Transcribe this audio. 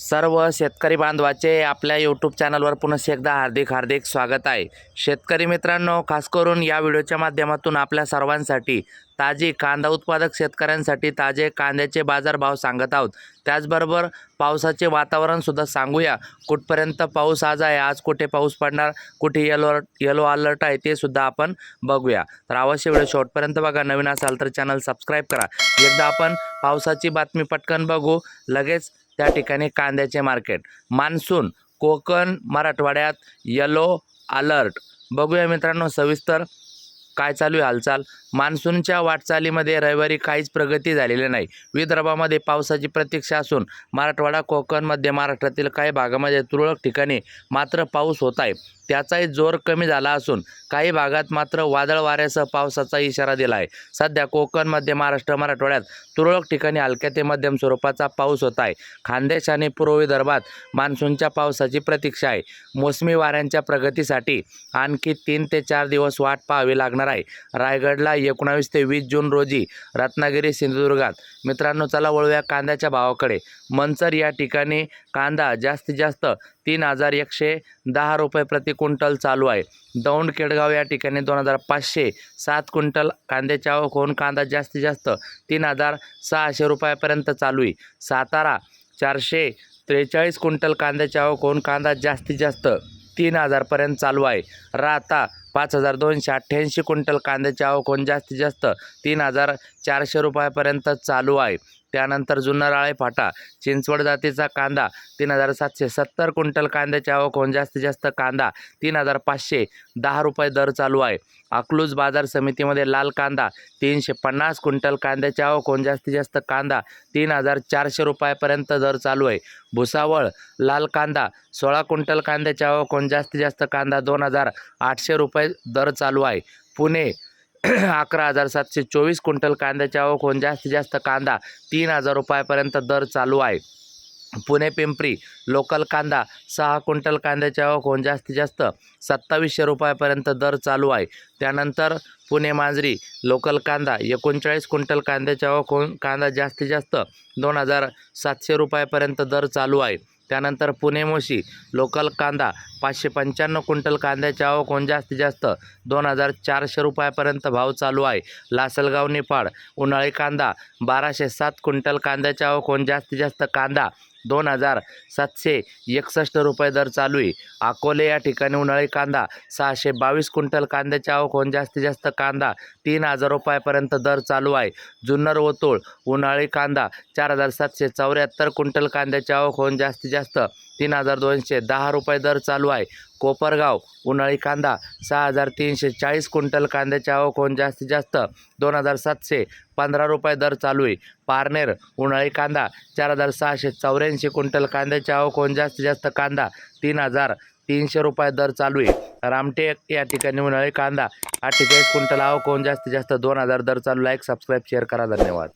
सर्व शेतकरी बांधवाचे आपल्या यूट्यूब चॅनलवर पुन्हा एकदा हार्दिक हार्दिक स्वागत आहे. शेतकरी मित्रांनो खास करून या व्हिडिओच्या माध्यमातून आपल्या सर्वांसाठी ताजी कांदा उत्पादक शेतकऱ्यांसाठी ताजे कांद्याचे बाजारभाव सांगत आहोत. त्याचबरोबर पावसाचे वातावरणसुद्धा सांगूया. कुठपर्यंत पाऊस आज आहे आज कुठे पाऊस पडणार कुठे येलो येलो अलर्ट आहे ते सुद्धा आपण बघूया. तर अवश्य व्हिडिओ शेवटपर्यंत बघा नवीन असाल तर चॅनल सबस्क्राईब करा. एकदा आपण पावसाची बातमी पटकन बघू लगेच त्या ठिकाणी कांद्याचे मार्केट. मान्सून कोकण मराठवाड्यात येलो अलर्ट बघूया मित्रांनो सविस्तर काय चालू आहे हालचाल. मान्सूनच्या वाटचालीमध्ये रविवारी काहीच प्रगती झालेली नाही. विदर्भामध्ये पावसाची प्रतीक्षा असून मराठवाडा कोकण मध्य महाराष्ट्रातील काही भागामध्ये तुरळक ठिकाणी मात्र पाऊस होत आहे त्याचाही जोर कमी झाला असून काही भागात मात्र वादळ वाऱ्यासह पावसाचा इशारा दिला आहे सध्या कोकण मध्य महाराष्ट्र मराठवाड्यात तुरळक ठिकाणी हलक्या ते मध्यम स्वरूपाचा पाऊस होत आहे खानदेश आणि पूर्व विदर्भात मान्सूनच्या पावसाची प्रतीक्षा आहे. मोसमी वाऱ्यांच्या प्रगतीसाठी आणखी तीन ते चार दिवस वाट पाहावी लागणार आहे. रायगडला एकोणावीस ते वीस जून रोजी रत्नागिरी सिंधुदुर्गात. मित्रांनो चला वळूया कांद्याच्या भावाकडे. मंचर या ठिकाणी कांदा जास्तीत जास्त तीन हजार एकशे दहा रुपये प्रति क्विंटल चालू आहे. दौंड केडगाव या ठिकाणी दोन हजार पाचशे सात क्विंटल कांद्याची आवक होऊन कांदा जास्तीत जास्त तीन हजार सहाशे रुपयापर्यंत चालू आहे. सातारा चारशे त्रेचाळीस क्विंटल कांद्याची आवक होऊन कांदा जास्तीत जास्त तीन हजारपर्यंत चालू आहे. राहता पाच हजार दोनशे अठ्ठ्याऐंशी क्विंटल कांद्याची आवक होऊन जास्तीत जास्त तीन हजार चारशे रुपयापर्यंत चालू आहे. त्यानंतर जुन्नर आळे फाटा चिंचवड जातीचा कांदा तीन हजार सातशे सत्तर क्विंटल कांद्याची आवक होऊन जास्तीत जास्त कांदा तीन हजार पाचशे दहा रुपये दर चालू आहे. अकलूज बाजार समितीमध्ये लाल कांदा तीनशे पन्नास क्विंटल कांद्याची आवक होऊन जास्तीत जास्त कांदा तीन हजार चारशे रुपयापर्यंत दर चालू आहे. भुसावळ लाल कांदा सोळा क्विंटल कांद्याची आवक होऊन जास्तीत जास्त कांदा दोन हजार आठशे रुपये दर चालू आहे. पुणे अकरा हजार सातशे चोवीस क्विंटल कांद्याची आवक होऊन जास्तीत जास्त कांदा तीन हजार रुपयापर्यंत दर चालू आहे. पुणे पिंपरी लोकल कांदा सहा क्विंटल कांद्याची आवक होऊन जास्तीत जास्त सत्तावीसशे रुपयापर्यंत दर चालू आहे. त्यानंतर पुणे मांजरी लोकल कांदा एकोणचाळीस क्विंटल कांद्याची आवक होऊन कांदा जास्तीत जास्त दोन हजार सातशे रुपयापर्यंत दर चालू आहे. त्यानंतर पुणे मोशी लोकल कांदा पाचशे पंच्याण्णव क्विंटल कांद्याची आवक होऊन जास्तीत जास्त दोन हजार चारशे रुपयापर्यंत भाव चालू आहे. लासलगाव निफाड उन्हाळी कांदा बाराशे सात क्विंटल कांद्याची आवक होऊन जास्तीत जास्त कांदा दोन हजार सातशे एकसष्ट रुपये दर चालू आहे. अकोले या ठिकाणी उन्हाळी कांदा सहाशे बावीस क्विंटल कांद्याची आवक होऊन जास्तीत जास्त कांदा तीन हजार रुपयापर्यंत दर चालू आहे. जुन्नर ओतूळ उन्हाळी कांदा चार हजार सातशे चौऱ्याहत्तर क्विंटल कांद्याची आवक होऊन जास्तीत जास्त तीन हजार दोनशे दहा रुपये दर चालू आहे. कोपरगाव उन्हाळी कांदा सहा हजार तीनशे चाळीस क्विंटल कांद्याची आवक होऊन जास्तीत जास्त दोन हजार सातशे पंधरा रुपये दर चालू आहे. पारनेर उन्हाळी कांदा चार हजार सहाशे चौऱ्याऐंशी क्विंटल कांद्याची आवक होऊन जास्तीत जास्त कांदा तीन हजार तीनशे रुपये दर चालू आहे. रामटेक या ठिकाणी उन्हाळी कांदा अठ्ठेचाळीस क्विंटल आवक होऊन जास्तीत जास्त दोन हजार दर चालू लाईक सबस्क्राईब शेअर करा. धन्यवाद.